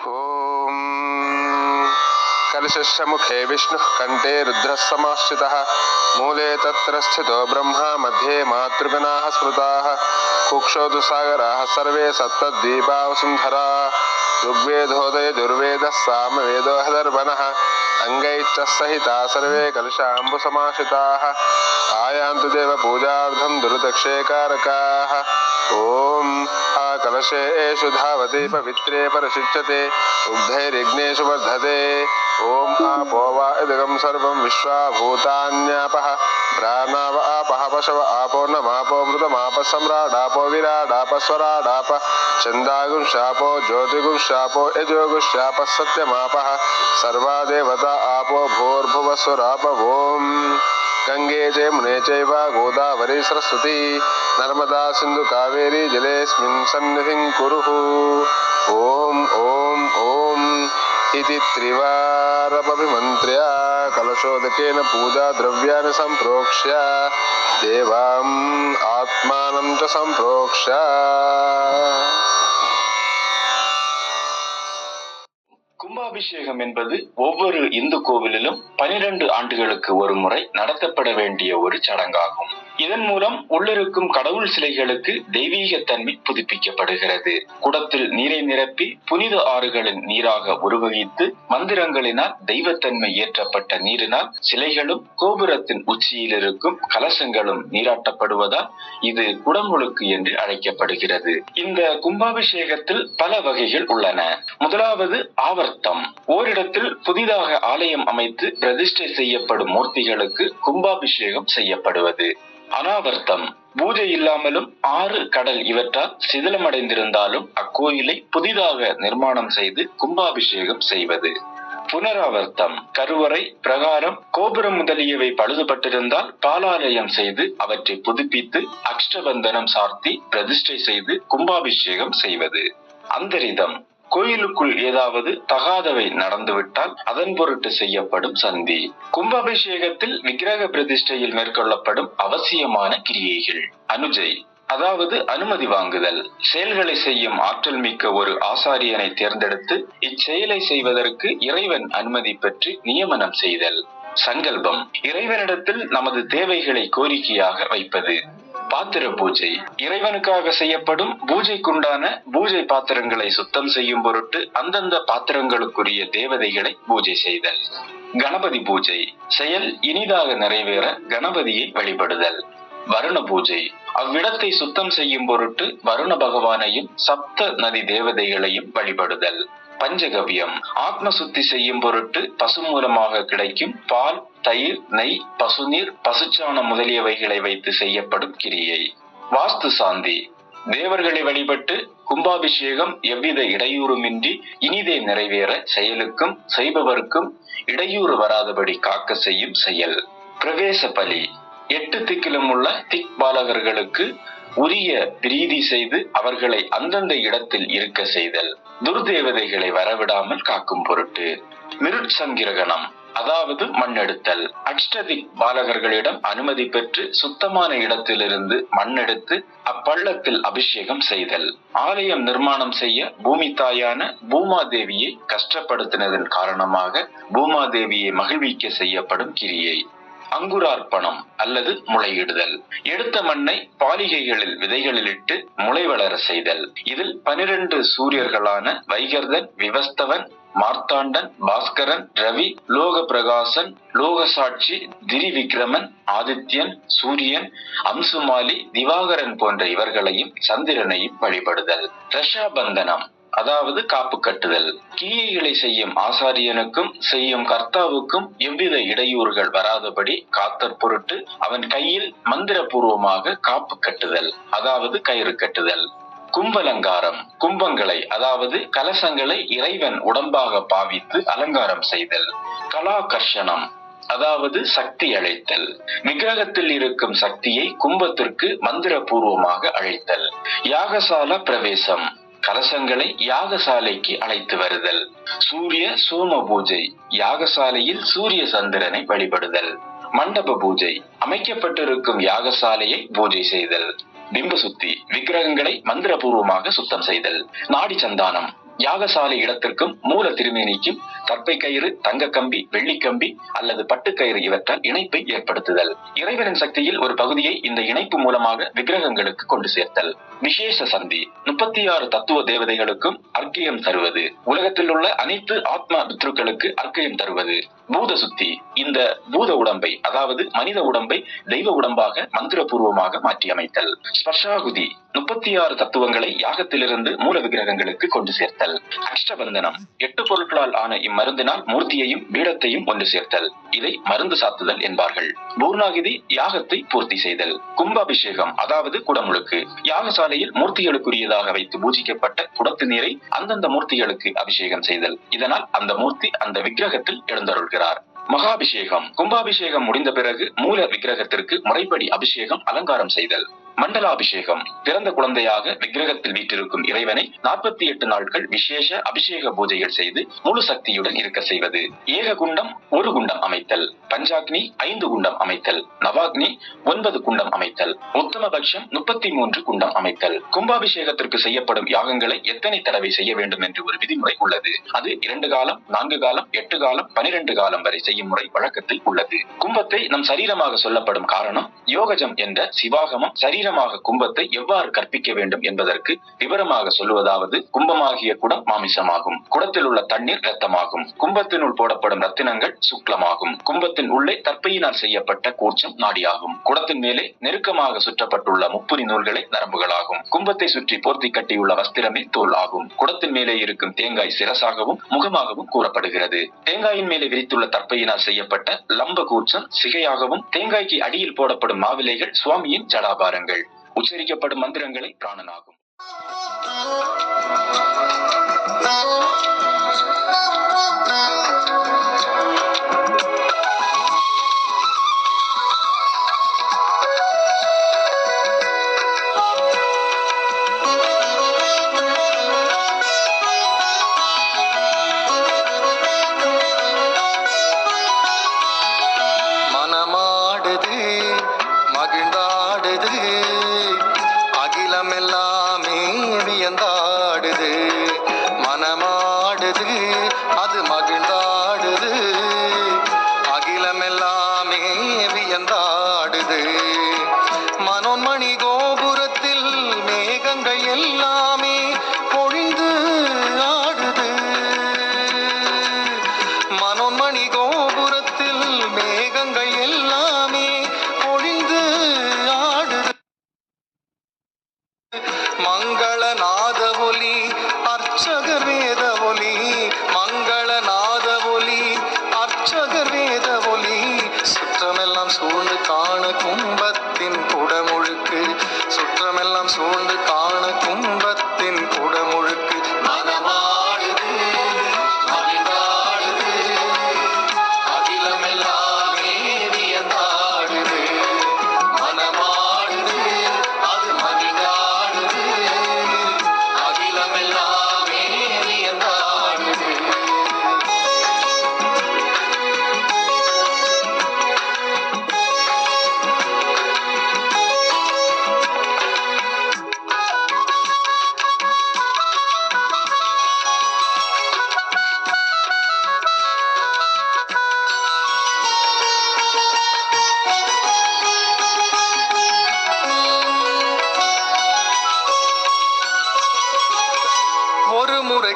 ॐ कलशस्य मुखे विष्णुः कण्ठे रुद्रः समाश्रितः मूले तत्र स्थितो ब्रह्मा, मध्ये मातृगणाः स्मृताः। कुक्षोदुसागराः सर्वे सागराः, सर्वे सप्तद्वीपावसुन्धरा। ऋग्वेदोदय, दुर्वेदः, सामवेदो हदर्वणः अङ्गैश्च सहिता सर्वे कलशाम्बुसमाश्रिताः। आयान्तु देवपूजार्थं दुर्दक्षेकारकाः। ॐ आ कलशेषु धावति पवित्रे परशुच्यते उग्धैर्यज्ञेषु वर्धते। ॐ आपो वा इदगं सर्वं विश्वाभूतान्यापः। प्राणाव आपः शव आपो नमापोमृतमाप सम्राडापो विराडाप स्वराडाप छन्दागुं शापो, ज्योतिगुं शापो यजोगुशापः सत्यमापः। सर्वा देवता आपो भूर्भुवसुराप भूम् గంగే జమునే చైవ గోదావరి సరస్వతి. నర్మదా సింధు కావేరీ జలేస్మిన్ సన్నిధిం కురు ఓం ఓం ఓం ఇది త్రివారమభిమంత్ర్య కలశోదకేన పూజా ద్రవ్యాన్ని సంప్రోక్ష్య. దేవాం ఆత్మానం చ సంప్రోక్ష్య. கும்பாபிஷேகம் என்பது ஒவ்வொரு இந்து கோவிலிலும் பனிரெண்டு ஆண்டுகளுக்கு ஒரு முறை நடத்தப்பட வேண்டிய ஒரு சடங்காகும். இதன் மூலம் உள்ளிருக்கும் கடவுள் சிலைகளுக்கு தெய்வீக தன்மை புதுப்பிக்கப்படுகிறது. குடத்தில் நீரை நிரப்பி புனித ஆறுகளின் நீராக உருவகித்து மந்திரங்களினால் தெய்வத்தன்மை ஏற்றப்பட்ட நீரினால் சிலைகளும் கோபுரத்தின் உச்சியில் இருக்கும் கலசங்களும் நீராட்டப்படுவதால் இது குடமுழுக்கு என்று அழைக்கப்படுகிறது. இந்த கும்பாபிஷேகத்தில் பல வகைகள் உள்ளன. முதலாவது ஆவர்த்தம். ஓரிடத்தில் புதிதாக ஆலயம் அமைத்து பிரதிஷ்டை செய்யப்படும் மூர்த்திகளுக்கு கும்பாபிஷேகம் செய்யப்படுவது. அனாவர்த்தம். பூஜை இல்லாமலும் ஆறு கடல் இவற்றால் சிதிலமடைந்திருந்தாலும் அக்கோயிலை புதிதாக நிர்மாணம் செய்து கும்பாபிஷேகம் செய்வது. புனராவர்த்தம். கருவறை பிரகாரம் கோபுரம் முதலியவை பழுதுபட்டிருந்தால் பாலாலயம் செய்து அவற்றை புதுப்பித்து அக்ஷபந்தனம் சார்த்தி பிரதிஷ்டை செய்து கும்பாபிஷேகம் செய்வது. அந்தரிதம். கோயிலுக்குள் ஏதாவது தகாதவை நடந்துவிட்டால் அதன் பொருட்டு செய்யப்படும் சந்தி. கும்பாபிஷேகத்தில் விக்கிரக பிரதிஷ்டையில் மேற்கொள்ளப்படும் அவசியமான கிரியைகள். அனுஜை அதாவது அனுமதி வாங்குதல். செயல்களை செய்யும் ஆற்றல் மிக்க ஒரு ஆசாரியனை தேர்ந்தெடுத்து இச்செயலை செய்வதற்கு இறைவன் அனுமதி பெற்று நியமனம் செய்தல். சங்கல்பம் இறைவனிடத்தில் நமது தேவைகளை கோரிக்கையாக வைப்பது. பாத்திர பூஜை. இறைவனுக்காக செய்யப்படும் பூஜைக்குண்டான பூஜை பாத்திரங்களை சுத்தம் செய்யும் பொருட்டு அந்தந்த பாத்திரங்களுக்குரிய தேவதைகளை பூஜை செய்தல். கணபதி பூஜை. செயல் இனிதாக நிறைவேற கணபதியை வழிபடுதல். வருண பூஜை. அவ்விடத்தை சுத்தம் செய்யும் பொருட்டு வருண பகவானையும் சப்த நதி தேவதைகளையும் வழிபடுதல். பஞ்சகவ்யம். ஆத்ம சுத்தி செய்யும் பொருட்டு பசு மூலமாக கிடைக்கும் பால் தயிர் நெய் பசுநீர் பசுச்சாணம் முதலியவைகளை வைத்து செய்யப்படும் கிரியை. வாஸ்து சாந்தி. தேவர்களை வழிபட்டு கும்பாபிஷேகம் எவ்வித இடையூறுமின்றி இனிதே நிறைவேற செயலுக்கும் செய்பவருக்கும் இடையூறு வராதபடி காக்க செய்யும் செயல். பிரவேச பலி. எட்டு திக்கிலும் உள்ள திக் பாலகர்களுக்கு உரிய பிரீதி செய்து அவர்களை அந்தந்த இடத்தில் இருக்க செய்தல் துர்தேவதைகளை வரவிடாமல் காக்கும் பொருட்டு. மிருட்சங்கிரகணம் அதாவது மண்ணெடுத்தல். அஷ்டதிக் பாலகர்களிடம் அனுமதி பெற்று சுத்தமான இடத்திலிருந்து மண்ணெடுத்து அப்பள்ளத்தில் அபிஷேகம் செய்தல். ஆலயம் நிர்மாணம் செய்ய பூமி தாயான பூமாதேவியை கஷ்டப்படுத்தினதன் காரணமாக பூமாதேவியை மகிழ்விக்க செய்யப்படும் கிரியை. அங்குரார்ப்பணம் அல்லது முளையிடுதல். எடுத்த மண்ணை பாலிகைகளில் விதைகளில் இட்டு முளை வளர செய்தல். இதில் பனிரெண்டு சூரியர்களான வைகர்தன் விவஸ்தவன் மார்த்தாண்டன் பாஸ்கரன் ரவி லோக பிரகாசன் லோகசாட்சி திரிவிக்ரமன் ஆதித்யன் சூரியன் அம்சுமாலி திவாகரன் போன்ற இவர்களையும் சந்திரனையும் வழிபடுதல். ரஷாபந்தனம் அதாவது காப்பு கட்டுதல். கிரியைகளை செய்யும் ஆசாரியனுக்கும் செய்யும் கர்த்தாவுக்கும் எவ்வித இடையூறுகள் வராதபடி காத்தற் பொருட்டு அவன் கையில் மந்திரபூர்வமாக காப்பு கட்டுதல் அதாவது கயிறு கட்டுதல். கும்பலங்காரம் கும்பங்களை அதாவது கலசங்களை இறைவன் உடம்பாக பாவித்து அலங்காரம் செய்தல். கலாகர்ஷணம் அதாவது சக்தி அழைத்தல். விக்கிரகத்தில் இருக்கும் சக்தியை கும்பத்திற்கு மந்திரபூர்வமாக அழைத்தல். யாகசால பிரவேசம் கலசங்களை யாகசாலைக்கு அழைத்து வருதல். சூரிய சோம பூஜை யாகசாலையில் சூரிய சந்திரனை வழிபடுதல். மண்டப பூஜை அமைக்கப்பட்டிருக்கும் யாகசாலையை பூஜை செய்தல். பிம்ப சுத்தி விக்கிரகங்களை மந்திரபூர்வமாக சுத்தம் செய்தல். நாடி சந்தானம் யாகசாலை இடத்திற்கும் மூல திருமேனிக்கும் கற்பை கயிறு தங்க கம்பி வெள்ளி கம்பி அல்லது பட்டுக்கயிறு இவற்றால் இணைப்பை ஏற்படுத்துதல். இறைவனின் சக்தியில் ஒரு பகுதியை இந்த இணைப்பு மூலமாக விக்கிரகங்களுக்கு கொண்டு சேர்த்தல். விசேஷ சந்தி. முப்பத்தி ஆறு தத்துவ தேவதைகளுக்கும் அர்க்கியம் தருவது. உலகத்தில் உள்ள அனைத்து ஆத்மா பித்ருக்களுக்கு அர்க்கியம் தருவது. பூத சுத்தி. இந்த பூத உடம்பை அதாவது மனித உடம்பை தெய்வ உடம்பாக மந்திரபூர்வமாக மாற்றி அமைத்தல் ஸ்பர்ஷாகுதி முப்பத்தி ஆறு தத்துவங்களை யாகத்திலிருந்து மூல விக்கிரகங்களுக்கு கொண்டு சேர்த்தல். அஷ்டபந்தனம் எட்டு பொருட்களால் ஆன இம்மருந்தினால் மூர்த்தியையும் பீடத்தையும் ஒன்று சேர்த்தல். இதை மருந்து சாத்துதல் என்பார்கள். பூர்ணாகிதி யாகத்தை பூர்த்தி செய்தல். கும்பாபிஷேகம் அதாவது குடமுழுக்கு. யாகசாலையில் மூர்த்திகளுக்குரியதாக வைத்து பூஜிக்கப்பட்ட குடத்து நீரை அந்தந்த மூர்த்திகளுக்கு அபிஷேகம் செய்தல். இதனால் அந்த மூர்த்தி அந்த விக்கிரகத்தில் எழுந்தருள்கிறார். மகாபிஷேகம். கும்பாபிஷேகம் முடிந்த பிறகு மூல விக்கிரகத்திற்கு முறைப்படி அபிஷேகம் அலங்காரம் செய்தல். மண்டலாபிஷேகம். பிறந்த குழந்தையாக விக்கிரகத்தில் வீற்றிருக்கும் இறைவனை நாற்பத்தி எட்டு நாட்கள் விசேஷ அபிஷேக பூஜைகள் செய்து முழு சக்தியுடன் இருக்க செய்வது. ஏக குண்டம் ஒரு குண்டம் அமைத்தல். பஞ்சாக்னி ஐந்து குண்டம் அமைத்தல். நவாக்னி ஒன்பது குண்டம் அமைத்தல். உத்தமபட்சம் முப்பத்தி மூன்று குண்டம் அமைத்தல். கும்பாபிஷேகத்திற்கு செய்யப்படும் யாகங்களை எத்தனை தடவை செய்ய வேண்டும் என்று ஒரு விதிமுறை உள்ளது. அது இரண்டு காலம் நான்கு காலம் எட்டு காலம் பனிரெண்டு காலம் வரை செய்யும் முறை வழக்கத்தில் உள்ளது. கும்பத்தை நம் சரீரமாக சொல்லப்படும் காரணம் யோகஜம் என்ற சிவாகமம் சரீரமாக கும்பத்தை எவ்வாறு கற்பிக்க வேண்டும் என்பதற்கு விவரமாக சொல்லுவதாவது கும்பமாகிய குடம் மாமிசமாகும். குடத்தில் உள்ள தண்ணீர் இரத்தமாகும். கும்பத்தினுள் போடப்படும் ரத்தினங்கள் சுக்லமாகும். கும்பத்தின் உள்ளே தற்பையினால் செய்யப்பட்ட கூச்சம் நாடியாகும். குடத்தின் மேலே நெருக்கமாக சுற்றப்பட்டுள்ள முப்புரி நூல்களை நரம்புகளாகும். கும்பத்தை சுற்றி போர்த்தி கட்டியுள்ள வஸ்திரமே தோல் ஆகும். குடத்தின் மேலே இருக்கும் தேங்காய் சிரசாகவும் முகமாகவும் கூறப்படுகிறது. தேங்காயின் மேலே விரித்துள்ள தற்பையினால் செய்யப்பட்ட லம்ப கூச்சம் சிகையாகவும் தேங்காய்க்கு அடியில் போடப்படும் மாவிலைகள் சுவாமியின் ஜடாபாரங்கள். உச்சரிக்கப்படும் மந்திரங்களை பிராணனாகும்.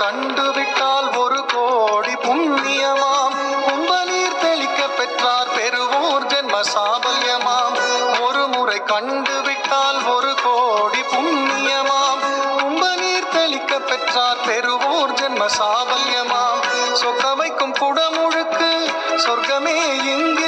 கண்டுவிட்டால் ஒரு கோடி புண்ணியமாம். கும்பநீர் தெளிக்க பெற்றார் பெறுவோர் ஜென்ம சாபல்யமாம் ஒரு முறை கண்டுவிட்டால் ஒரு கோடி புண்ணியமாம். கும்பநீர் தெளிக்க பெற்றார் பெறுவோர் ஜென்ம சாபல்யமாம் சொக்கமைக்கும் குடமுழுக்கு சொர்க்கமே இங்கு